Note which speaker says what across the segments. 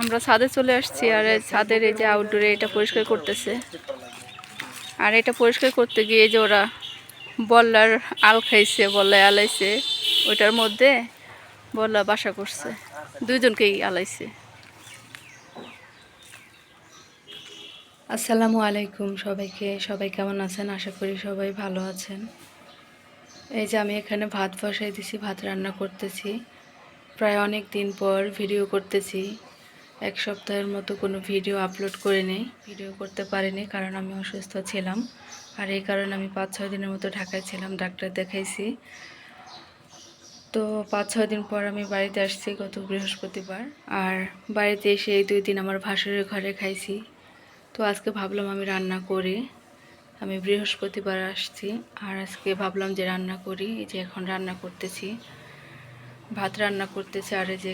Speaker 1: আমরা ছাদে চলে আসছি আর ছাদের এই যে আউটডোরে এটা পরিষ্কার করতেছে। আর এটা পরিষ্কার করতে গিয়ে যে ওরা বল্লার আল খাইছে, বল্লায় আলাইছে, ওইটার মধ্যে বল্লা বাসা করছে। দুইজনকেই আলাইছে। আসসালামু আলাইকুম সবাইকে, সবাই কেমন আছেন? আশা করি সবাই ভালো আছেন। এই যে আমি এখানে ভাত বসাই দিছি, ভাত রান্না করতেছি। প্রায় অনেক দিন পর ভিডিও করতেছি। এক সপ্তাহের মতো কোনো ভিডিও আপলোড করিনি ভিডিও করতে পারিনি কারণ আমি অসুস্থ ছিলাম। আর এই কারণে আমি পাঁচ, ছয় দিনের মতো ঢাকায় ছিলাম, ডাক্তার দেখাইছি। তো পাঁচ, ছয় দিন পর আমি বাড়িতে আসছি গত বৃহস্পতিবার। আর বাড়িতে এসে এই দুই দিন আমার ভাসুরের ঘরে খাইছি। তো আজকে ভাবলাম আমি রান্না করি। আমি বৃহস্পতিবার আসছি আর আজকে ভাবলাম যে রান্না করি। এই যে এখন রান্না করতেছি। ভাত রান্না করতেছি আর এই যে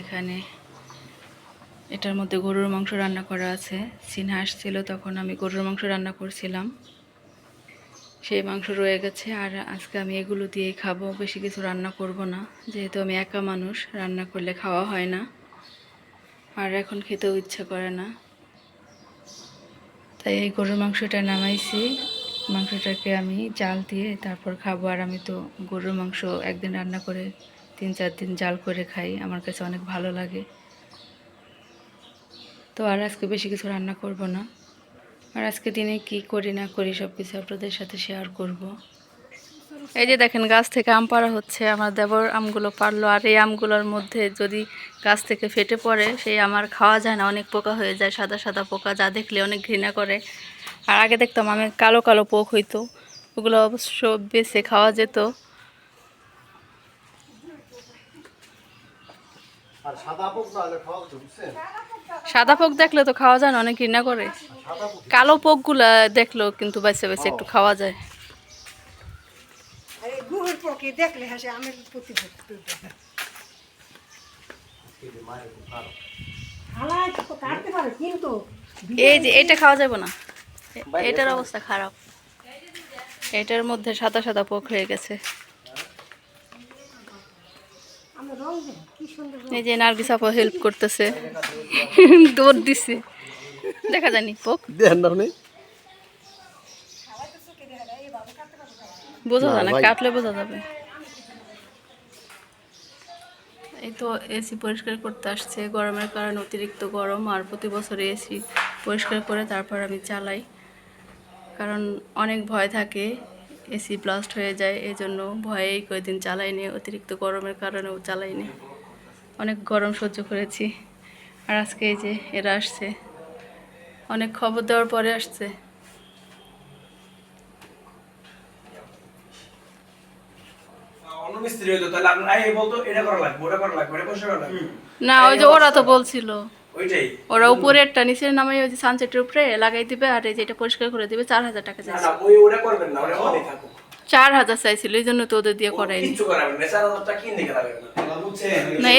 Speaker 1: এটার মধ্যে গরুর মাংস রান্না করা আছে। সিনহা আসছিল তখন আমি গরুর মাংস রান্না করছিলাম। সেই মাংস রয়ে গেছে আর আজকে আমি এগুলো দিয়েই খাব, বেশি কিছু রান্না করব না। যেহেতু আমি একা মানুষ, রান্না করলে খাওয়া হয় না। আর এখন খেতেও ইচ্ছা করে না। তাই এই গরুর মাংসটা নামাইছি। মাংসটাকে আমি জাল দিয়ে তারপর খাব। আর আমি তো গরুর মাংস একদিন রান্না করে তিন চার দিন জাল করে খাই, আমার কাছে অনেক ভালো লাগে। তো আর আজকে বেশি কিছু রান্না করব না। আর আজকে দিনে কি করি না করি সব কিছু আপনাদের সাথে শেয়ার করব। এই যে দেখেন, গাছ থেকে আম পাড়া হচ্ছে, আমার দেবর আমগুলো পারল আর এই আমগুলোর মধ্যে যদি গাছ থেকে ফেটে পড়ে, সেই আমার খাওয়া যায় না, অনেক পোকা হয়ে যায়, সাদা সাদা পোকা যা দেখলে অনেক ঘৃণা করে। আর আগে দেখতাম আমি কালো কালো পোক হইতো, ওগুলো অবশ্য বেছে খাওয়া যেত।
Speaker 2: সাদা পোক না হলে খাওয়া তো বুঝছেন?
Speaker 1: সাদা পোক দেখলে তো খাওয়া যায় না অনেক ঘৃণা করে। কালো পোকগুলা দেখলেও কিন্তু বেছে বেছে একটু খাওয়া যায়।
Speaker 3: দেখলে হাসে আমের প্রতি
Speaker 1: এই যে এটা খাওয়া যাবে না। এটার অবস্থা খারাপ। এটার মধ্যে সাদা সাদা পোক হয়ে গেছে। এই যে নার্গিস আপা হেল্প করতেছে। দৌড় দিছে। দেখা যায়নি পোক।
Speaker 2: না
Speaker 1: বোঝা যায় না কাটলে বোঝা যাবে। এই তো এসি পরিষ্কার করতে আসছে। গরমের কারণে অতিরিক্ত গরম আর প্রতি বছর এসি পরিষ্কার করে তারপর আমি চালাই। কারণ অনেক ভয় থাকে। এসি ব্লাস্ট হয়ে যায় এই জন্য ভয়েই কয়েকদিন চালাইনি অতিরিক্ত গরমের কারণেও চালাইনি। অনেক গরম সহ্য করেছি। আর আজকে এই যে এরা আসছে। অনেক খবর দেওয়ার পরে আসছে। না ওই যে ওরা তো বলছিল।
Speaker 4: ওইটাই।
Speaker 1: ওরা উপরেরটা নিচের নামাই ওই যে সানসেটের উপরে লাগাই দিবে আর এই যে এটা পরিষ্কার করে দিবে চার হাজার টাকা
Speaker 4: না
Speaker 1: চাইছে।
Speaker 4: ওই করবেন না থাকুক।
Speaker 1: চার হাজার চাইছিল এই জন্য তো ওদের দিয়ে
Speaker 4: ও
Speaker 1: করাইনি
Speaker 4: না চার হাজারটা কিনে দেখে লাগবে না। বুঝছেন
Speaker 1: না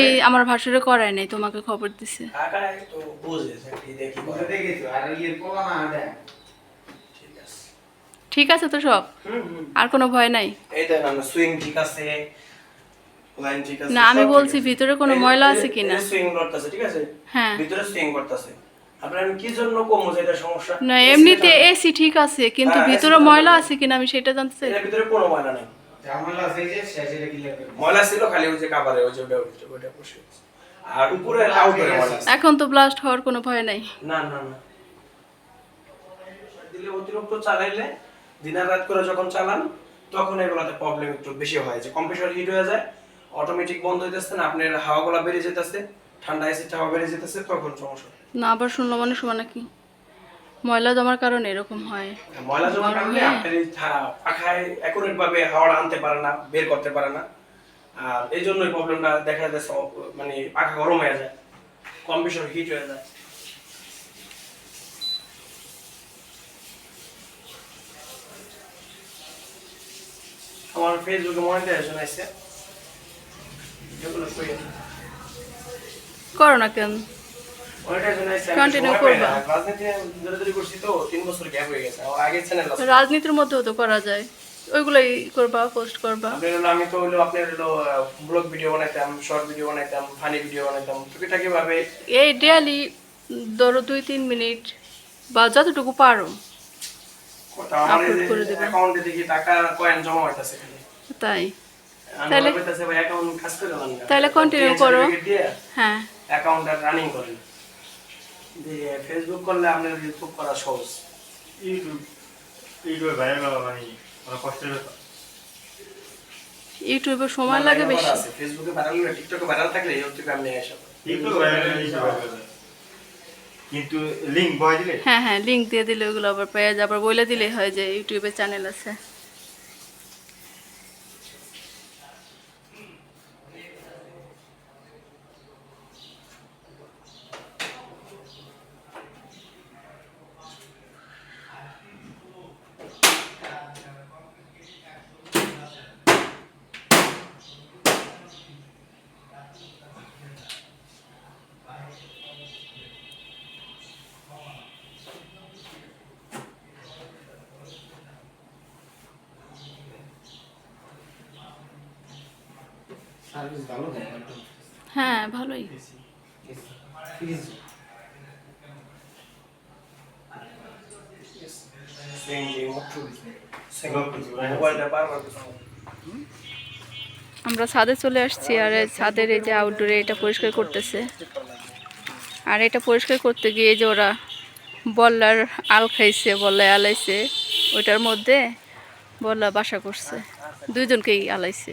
Speaker 1: এই আমার ভাসুরে করাই নাই তোমাকে খবর দিছে।
Speaker 4: ঠিক আছে।
Speaker 1: তো সব? আর কোনো ভয় নাই?
Speaker 4: এই সুইং ঠিক আছে লাইন ঠিক আছে
Speaker 1: না, আমি বলছি ভিতরে কোনো ময়লা আছে কিনা?
Speaker 4: সুইং করতেছে ঠিক আছে?
Speaker 1: হ্যাঁ।
Speaker 4: ভিতরে সুইং করতেছে। আপনার আমি কি জন্য কমো যেটা সমস্যা?
Speaker 1: না এমনিতে এসি ঠিক আছে কিন্তু
Speaker 4: হ্যাঁ,
Speaker 1: ভিতরে ময়লা আছে কিনা আমি সেটা জানতে চাই।
Speaker 4: এটার ভিতরে কোনো ময়লা নেই।
Speaker 5: ঝামেলা আছে যে শেষে কি লাগবে
Speaker 4: ময়লা ছিল খালি ওই যে কাবারে ওই যে ওটা ওটা- ওটা বসে আর উপরে ময়লা
Speaker 1: এখন তো ব্লাস্ট হওয়ার কোনো ভয় নাই।
Speaker 4: না না না। দিলে অতিরিক্ত চালাইলে দিনের রাত করে যখন চালান তখন এগুলাতে প্রবলেম একটু বেশি হয়। যে কম্প্রেসর হিট হয়ে যায় অটোমেটিক বন্ধ হইতেছে না আপনার হাওয়াগুলা বেড়ে যেতেছে ঠান্ডা এসিটা হাওয়া বেড়ে যেতেছে তখন সমস্যা
Speaker 1: না আবার শুনলাম অনেক সময় নাকি? ময়লা জমার কারণে এরকম হয়।
Speaker 4: ময়লা জমার কারণে
Speaker 1: হ্যাঁ।
Speaker 4: থা- পাখায় অ্যাকুরেট ভাবে হাওয়াটা আনতে পারে না বের করতে পারে না। আর এই জন্যই প্রবলেমটা দেখা যাচ্ছে মানে পাখা গরম হয়ে যায় কম্প্রেসর হিট হয়ে যায়। আমার ফেসবুকে মনিটাইজেশন আছে এগুলো কই
Speaker 1: করো না কেন?
Speaker 4: আমার
Speaker 1: রাজনীতির মধ্যেও তো করা যায়। ওইগুলোই করবা পোস্ট করবা।
Speaker 4: আমি তো হলো আপনার হলো ব্লগ ভিডিও বানাইতাম শর্ট ভিডিও বানাইতাম ফানি ভিডিও বানাইতাম টুকিটাকি ভাবে।
Speaker 1: এই ডেয়ালি ধরো দুই তিন মিনিট বা যতটুকু পারো।
Speaker 4: আমার
Speaker 1: করে দিবা।
Speaker 4: অ্যাকাউন্টে দেখি টাকা কয়েন জমা হইতাছে
Speaker 1: তাই। তাহলে-
Speaker 4: মনে
Speaker 1: তাহলে
Speaker 4: PN
Speaker 1: করো। হ্যাঁ।
Speaker 4: অ্যাকাউন্টটা রানিং করেন। দিয়ে ফেসবুক করলে আপনার ইউটিউব করা সহজ।
Speaker 5: ইউটিউব ইউটিউবে ভাইরাল মানে অনেক কষ্টের ব্যাপার?
Speaker 1: ইউটিউবে সময় লাগে বেশি।
Speaker 4: ফেসবুকে ভাইরাল হলে টিকটকে ভাইরাল থাকলে ইউটিউবে আপনি এসে
Speaker 5: ইউটিউবে ভাইরাল কিন্তু লিংক বয় দিলে?
Speaker 1: হ্যাঁ হ্যাঁ লিঙ্ক দিয়ে দিলে ওগুলো আবার পেয়ে যাবে। আবার বলে দিলেই হয় যে ইউটিউবে চ্যানেল আছে।
Speaker 5: সার্ভিস ভালো
Speaker 1: হ্যাঁ ভালোই। আমরা ছাদে চলে আসছি আর ছাদের এই যে আউটডোরে এটা পরিষ্কার করতেছে। আর এটা পরিষ্কার করতে গিয়ে যে ওরা বল্লার আল খাইছে, বল্লায় আলাইছে, ওইটার মধ্যে বল্লা বাসা করছে। দুইজনকেই আলাইছে।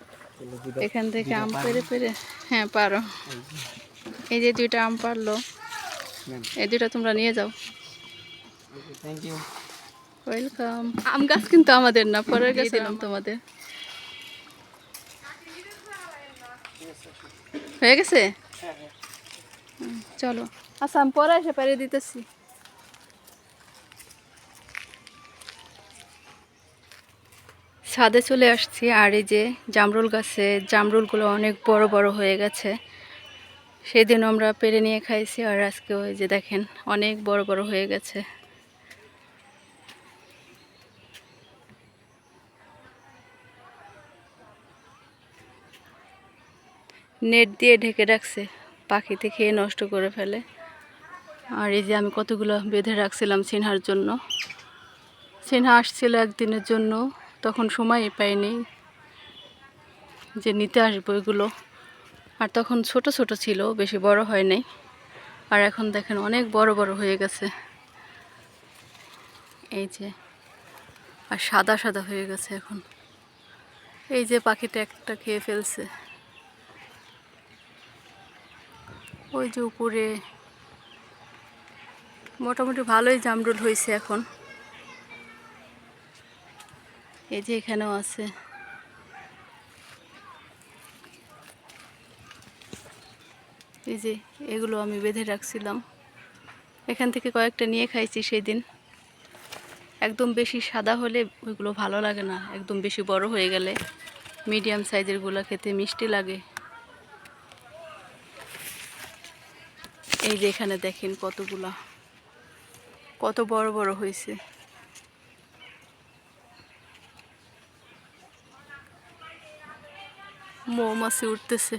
Speaker 1: এখান থেকে আম পেরে পেরে হ্যাঁ পারো। এই যে। দুইটা আম পারল। এই দুইটা তোমরা নিয়ে যাও।
Speaker 2: থ্যাংক ইউ
Speaker 1: ওয়েলকাম আম গাছ কিন্তু আমাদের না পরে গেছিলাম তোমাদের। হয়ে গেছে? চলো। আচ্ছা আমি পরে এসে পারিয়ে দিতেছি। ছাদে চলে আসছি, আর এই যে জামরুল গাছে, জামরুলগুলো অনেক বড় বড় হয়ে গেছে। সেদিন আমরা পেরে নিয়ে খাইছি, আর আজকে ওই যে দেখেন, অনেক বড় বড় হয়ে গেছে। নেট দিয়ে ঢেকে রাখছে, পাখিতে খেয়ে নষ্ট করে ফেলে। আর এই যে আমি কতগুলো বেঁধে রাখছিলাম সিনহার জন্য। সিনহা আসছিল একদিনের জন্য তখন সময়ই পাইনি যে নিতে আসব এগুলো। আর তখন ছোট ছোট ছিল, বেশি বড় হয় নাই। আর এখন দেখেন অনেক বড় বড় হয়ে গেছে। এই যে, আর সাদা সাদা হয়ে গেছে এখন। এই যে পাখিটা একটা খেয়ে ফেলছে। ওই যে উপরে। মোটামুটি ভালোই জামরুল হয়েছে এখন। এই যে এখানেও আছে। এই যে এগুলো আমি বেঁধে রাখছিলাম। এখান থেকে কয়েকটা নিয়ে খাইছি সেদিন। একদম বেশি সাদা হলে ওইগুলো ভালো লাগে না। একদম বেশি বড় হয়ে গেলে মিডিয়াম সাইজেরগুলো খেতে মিষ্টি লাগে। এই যে এখানে দেখেন কতগুলা। কত বড় বড় হয়েছে। মৌমাছি উঠতেছে।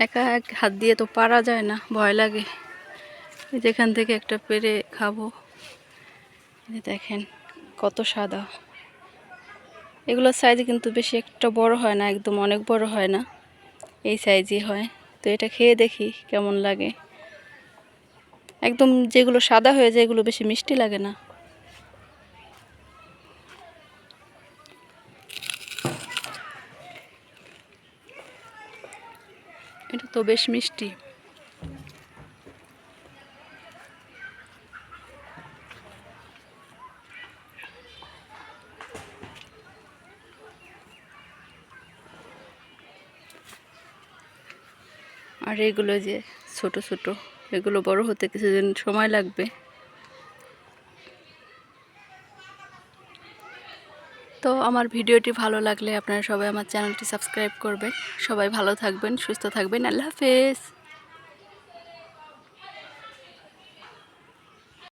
Speaker 1: একা এক হাত দিয়ে তো পারা যায় না, ভয় লাগে। যেখান থেকে একটা পেরে খাব। দেখেন, কত সাদা। এগুলোর সাইজ কিন্তু বেশি একটা বড় হয় না, একদম অনেক বড় হয় না। এই সাইজই হয়। তো এটা খেয়ে দেখি কেমন লাগে। একদম যেগুলো সাদা হয়ে যায়, এগুলো বেশি মিষ্টি লাগে না। তো বেশ মিষ্টি। আর এগুলো যে ছোট ছোট এগুলো বড় হতে কিছুদিন সময় লাগবে। তো আমার ভিডিওটি ভালো লাগলে আপনারা সবাই আমার চ্যানেলটি সাবস্ক্রাইব করবেন। সবাই ভালো থাকবেন, সুস্থ থাকবেন। আল্লাহ হাফেজ।